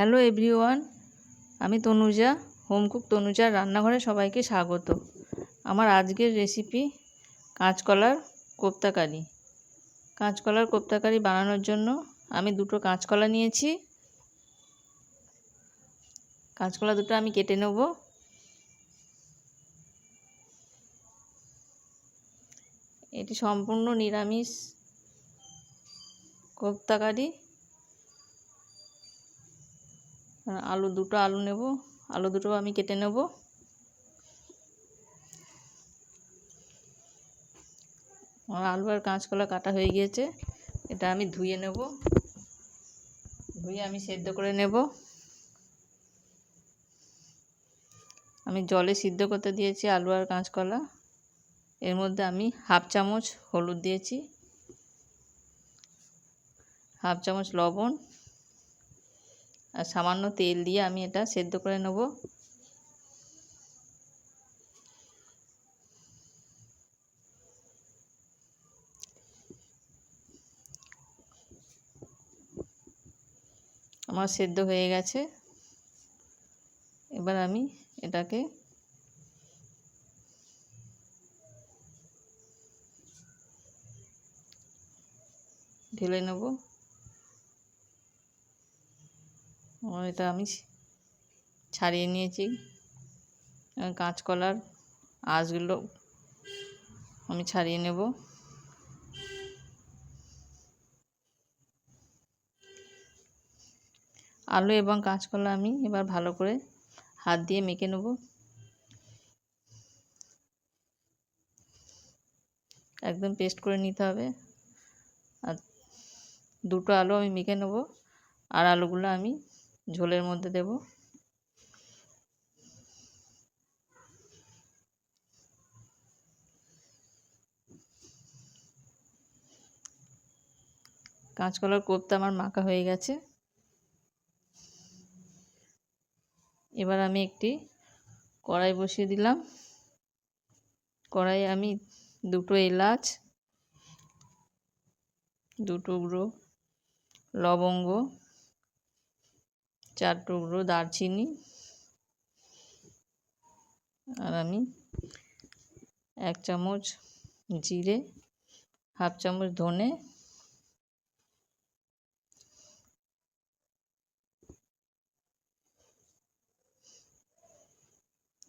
Hello everyone, আমি Tanuja home cook তনুজার রান্নাঘরে সবাইকে স্বাগত। আমার আজকের রেসিপি কাঁচকলার কোপ্তাকারি। কাঁচকলার কোপ্তাকারি বানানোর জন্য আমি দুটো কাঁচকলা নিয়েছি। কাঁচকলা দুটো আমি কেটে নেব। এটি সম্পূর্ণ নিরামিষ কোপ্তাকারি। আলু দুটো আলু নেব, আলু দুটো আমি কেটে নেব। আমার আলু আর কাঁচকলা কাটা হয়ে গিয়েছে, এটা আমি ধুয়ে নেব। ধুয়ে আমি সেদ্ধ করে নেব। আমি জলে সিদ্ধ করতে দিয়েছি আলু আর কাঁচকলা। এর মধ্যে আমি হাফ চামচ হলুদ দিয়েছি, হাফ চামচ লবণ আর সামান্য তেল দিয়ে আমি এটা সেদ্ধ করে নেব। আমার সেদ্ধ হয়ে গেছে। এবার আমি এটাকে ঢেলে নেব। এটা আমি ছাড়িয়ে নিয়েছি। কাঁচকলার আঁশগুলো আমি ছাড়িয়ে নেব। আলু এবং কাঁচকলা আমি এবার ভালো করে হাত দিয়ে মেখে নেব। একদম পেস্ট করে নিতে হবে। আর দুটো আলু আমি মেখে নেব। আর আলুগুলো আমি ঝোলের মধ্যে দেব। কাঁচকলার কোপ্তা আমার মাখা হয়ে গেছে। এবার আমি একটি কড়াই বসিয়ে দিলাম। কড়াই আমি দুটো এলাচ দু টুকরো লবঙ্গ চার টুকরো দারচিনি আর আমি এক চামচ জিরে, হাফ চামচ ধনে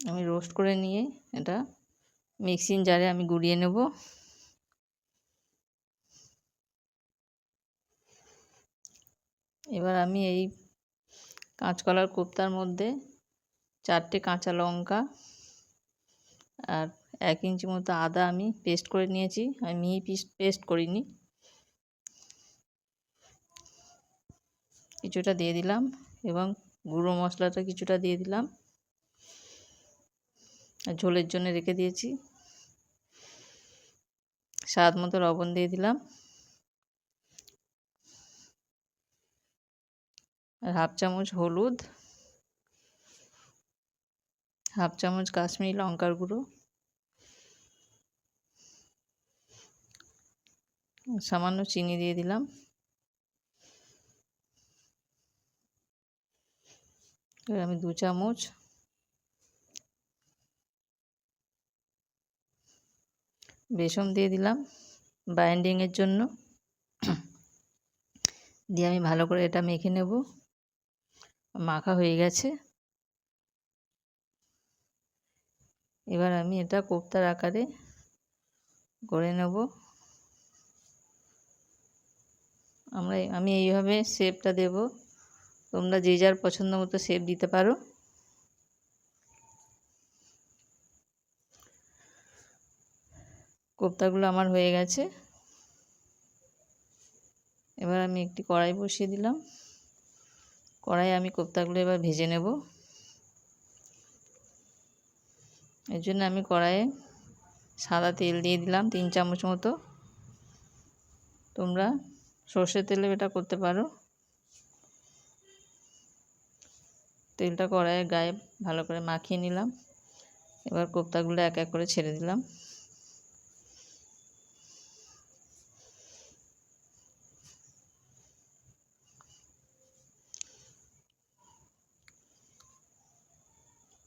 আমি রোস্ট করে নিয়ে এটা মিক্সিং জারে আমি গুঁড়িয়ে নেব। এবার আমি এই কাঁচকলার কোপ্তার মধ্যে চারটে কাঁচা লঙ্কা আর এক ইঞ্চি মতো আদা আমি পেস্ট করে নিয়েছি। আমি মিহি পিস পেস্ট করিনি। কিছুটা দিয়ে দিলাম এবং গুঁড়ো মশলাটা কিছুটা দিয়ে দিলাম। ঝোলের জন্য রেখে দিয়েছি। স্বাদ মতো লবণ দিয়ে দিলাম। আর হাফ চামচ হলুদ, হাফ চামচ কাশ্মীরি লঙ্কার গুঁড়ো, সামান্য চিনি দিয়ে দিলাম। আমি দু চামচ বেসন দিয়ে দিলাম বাইন্ডিংয়ের জন্য। দিয়ে আমি ভালো করে এটা মেখে নেব। মাখা হয়ে গেছে। এবার আমি এটা কোপ্তার আকারে করে নেব। আমরা আমি এইভাবে শেপটা দেব। তোমরা যে যার পছন্দ মতো শেপ দিতে পারো। কোপ্তাগুলো আমার হয়ে গেছে। এবার আমি একটি কড়াই বসিয়ে দিলাম। কড়াই আমি কোপ্তাগুলো এবার ভেজে নেব। এর জন্য আমি কড়াইয়ে সাদা তেল দিয়ে দিলাম, তিন চামচ মতো। তোমরা সর্ষের তেলে এটা করতে পারো। তেলটা কড়াইয়ের গায়ে ভালো করে মাখিয়ে নিলাম। এবার কোপ্তাগুলো এক এক করে ছেড়ে দিলাম।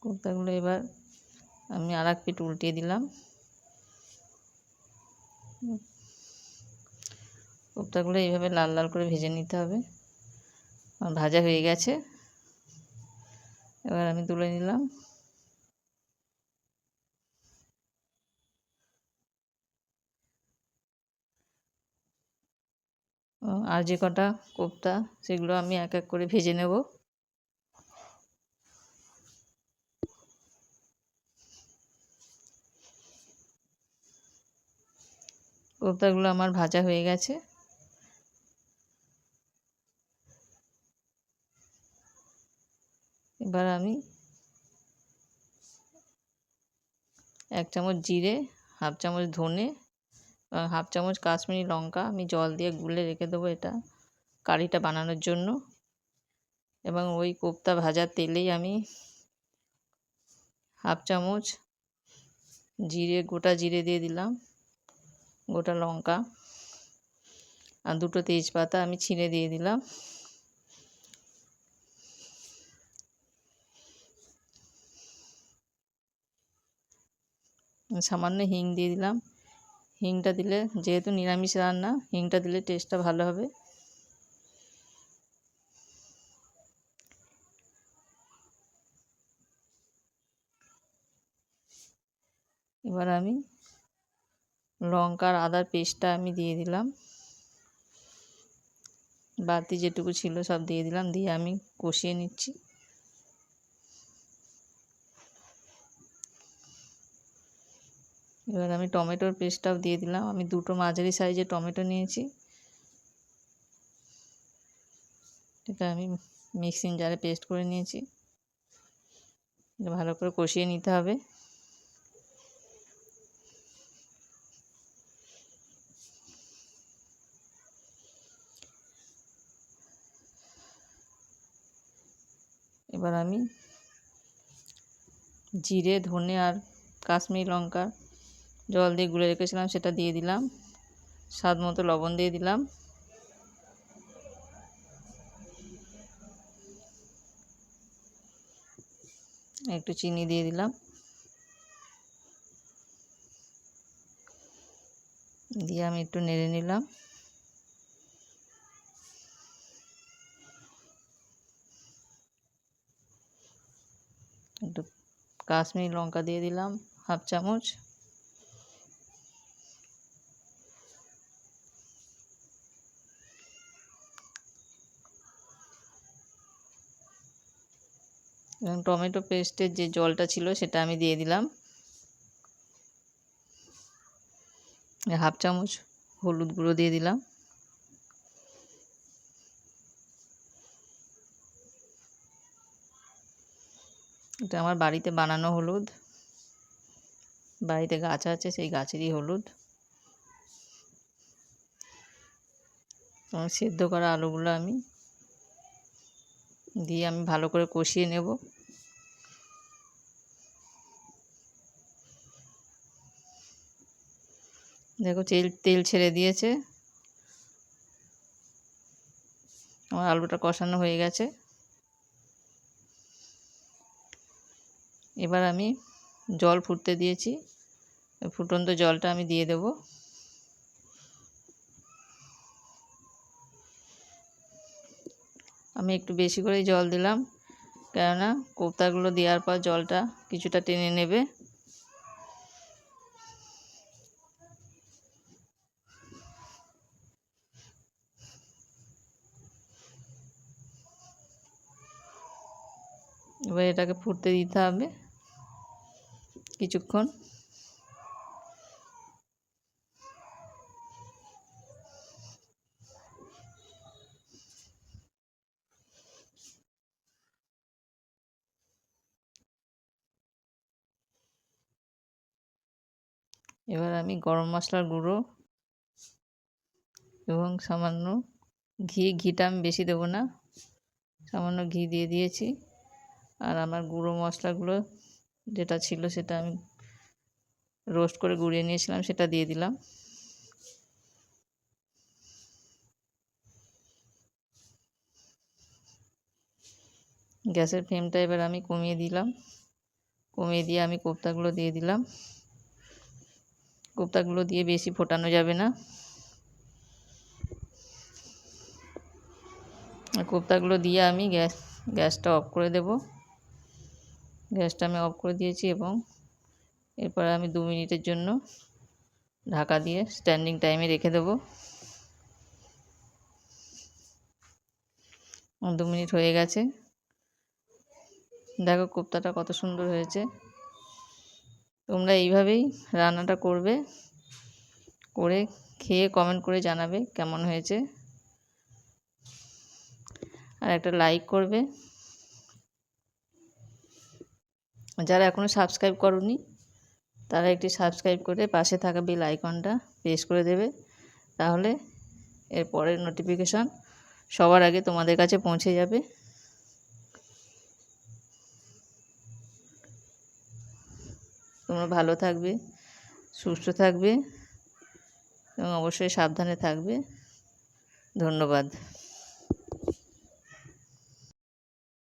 কোপ্তাগুলো এবার আমি আর এক পিঠ উল্টিয়ে দিলাম। কোপ্তাগুলো এইভাবে লাল লাল করে ভেজে নিতে হবে। ভাজা হয়ে গেছে। এবার আমি তুলে নিলাম। আর যে কটা কোপ্তা সেগুলো আমি এক এক করে ভেজে নেব। কোপ্তাগুলো আমার ভাজা হয়ে গেছে। এবার আমি এক চামচ জিরে, হাফ চামচ ধনে হাফ চামচ কাশ্মীরি লঙ্কা। আমি জল দিয়ে গুলে রেখে দেবো এটা কারিটা বানানোর জন্য। এবং ওই কোপ্তা ভাজার তেলেই আমি হাফ চামচ জিরে, গোটা জিরে দিয়ে দিলাম। গোটা লঙ্কা আর দুটো তেজপাতা আমি ছিঁড়ে দিয়ে দিলাম। সামান্য হিং দিয়ে দিলাম। হিংটা দিলে যেহেতু নিরামিষ রান্না, হিংটা দিলে টেস্টটা ভালো হবে। এবার আমি লঙ্কার আদার পেস্টটা আমি দিয়ে দিলাম। বাতি যেটুকু ছিল সব দিয়ে দিলাম, দিয়ে আমি কষিয়ে নিচ্ছি। এবার আমি টমেটোর পেস্টটাও দিয়ে দিলাম। আমি দুটো মাঝারি সাইজের টমেটো নিয়েছি। এটা আমি মিক্সিং জারে পেস্ট করে নিয়েছি। ভালো করে কষিয়ে নিতে হবে এবার আমি জিরে, ধনে আর কাশ্মীরি লঙ্কা জল দিয়ে গুলে রেখেছিলাম, সেটা দিয়ে দিলাম। স্বাদ মতো লবণ দিয়ে দিলাম। একটু চিনি দিয়ে দিলাম। দিয়ে আমি একটু নেড়ে নিলাম। একটু কাশ্মীরি লঙ্কা দিয়ে দিলাম, হাফ চামচ। এবং টমেটো পেস্টের যে জলটা ছিল সেটা আমি দিয়ে দিলাম। হাফ চামচ হলুদ গুঁড়ো দিয়ে দিলাম। এটা আমার বাড়িতে বানানো হলুদ। বাড়িতে গাছ আছে, সেই গাছেরই হলুদ। সেদ্ধ করা আলুগুলো আমি দিয়ে আমি ভালো করে কষিয়ে নেব। দেখো তেল তেল ছেড়ে দিয়েছে। আমার আলুটা কষানো হয়ে গেছে। এবার আমি জল ফুটতে দিয়েছি। ফুটন্ত জলটা আমি দিয়ে দেব। আমি একটু বেশি করেই জল দিলাম, কেননা কোপ্তাগুলো দেওয়ার পর জলটা কিছুটা টেনে নেবে। এবার এটাকে ফুটতে দিতে হবে। কিছুক্ষণ। এবার আমি গরম মশলার গুঁড়ো এবং সামান্য ঘি, ঘিটা আমি বেশি দেবো না। সামান্য ঘি দিয়ে দিয়েছি। আর আমার গুঁড়ো মশলাগুলো যেটা ছিল সেটা আমি রোস্ট করে গুঁড়িয়ে নিয়েছিলাম, সেটা দিয়ে দিলাম। গ্যাসের ফ্লেমটা এবার আমি কমিয়ে দিলাম। কমিয়ে দিয়ে আমি কোপ্তাগুলো দিয়ে দিলাম। কোপ্তাগুলো দিয়ে বেশি ফোটানো যাবে না। কোপ্তাগুলো দিয়ে আমি গ্যাস, গ্যাসটা অফ করে দেব। গ্যাসটা আমি অফ করে দিয়েছি এবং এরপর আমি দু মিনিটের জন্য ঢাকা দিয়ে স্ট্যান্ডিং টাইমে রেখে দেবো। দু মিনিট হয়ে গেছে। দেখো কোপ্তাটা কত সুন্দর হয়েছে। তোমরা এইভাবেই রান্নাটা করবে, করে খেয়ে কমেন্ট করে জানাবে কেমন হয়েছে। আর একটা লাইক করবে। যারা এখনও সাবস্ক্রাইব করনি, তারা একটি সাবস্ক্রাইব করে পাশে থাকা বেল আইকনটা প্রেস করে দেবে। তাহলে এর পরের নোটিফিকেশান সবার আগে তোমাদের কাছে পৌঁছে যাবে। তোমরা ভালো থাকবে, সুস্থ থাকবে এবং অবশ্যই সাবধানে থাকবে। ধন্যবাদ।